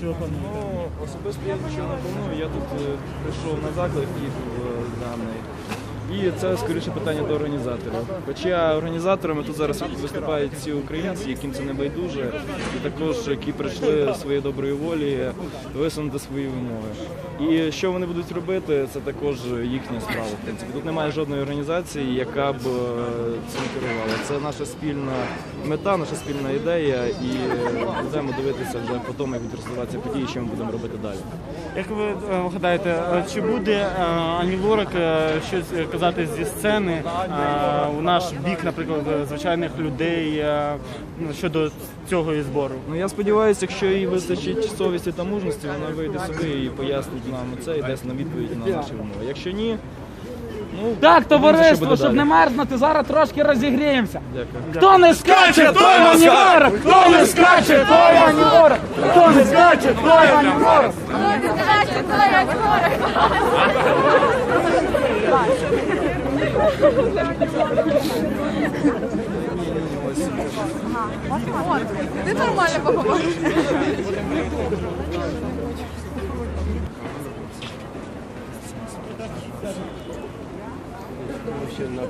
Чого плануєте? Ну, особисто я нічого не планую. Я тут е, прийшов на заклик і е, даний. І це скоріше питання до організаторів. Хоча організаторами тут зараз виступають ці українці, яким це не байдуже, і також які прийшли своєї доброї волі висунути свої вимоги. І що вони будуть робити, це також їхня справа. В принципі, тут немає жодної організації, яка б е, цим керувала. Це наша спільна мета, наша спільна ідея, і будемо дивитися вже по тому, як будуть розвиватися події, що ми будемо робити далі. Як ви е, гадаєте, е, чи буде е, Ані Лорак щось е, казати зі сцени у наш бік, наприклад, звичайних людей е, ну, щодо цього і збору? Ну я сподіваюся, якщо їй вистачить совісті та мужності, вона вийде сюди і пояснить нам це і дасть нам відповідь на наші вимоги. Якщо ні, ну Так, товариство, щоб не мерзнути, зараз трошки розігріємося. Дякую. Хто не скаче, той манівора! Хто не скаче, той манівора! Хто не скаче, той манівора! Ти нормально поговориш. Вообще на.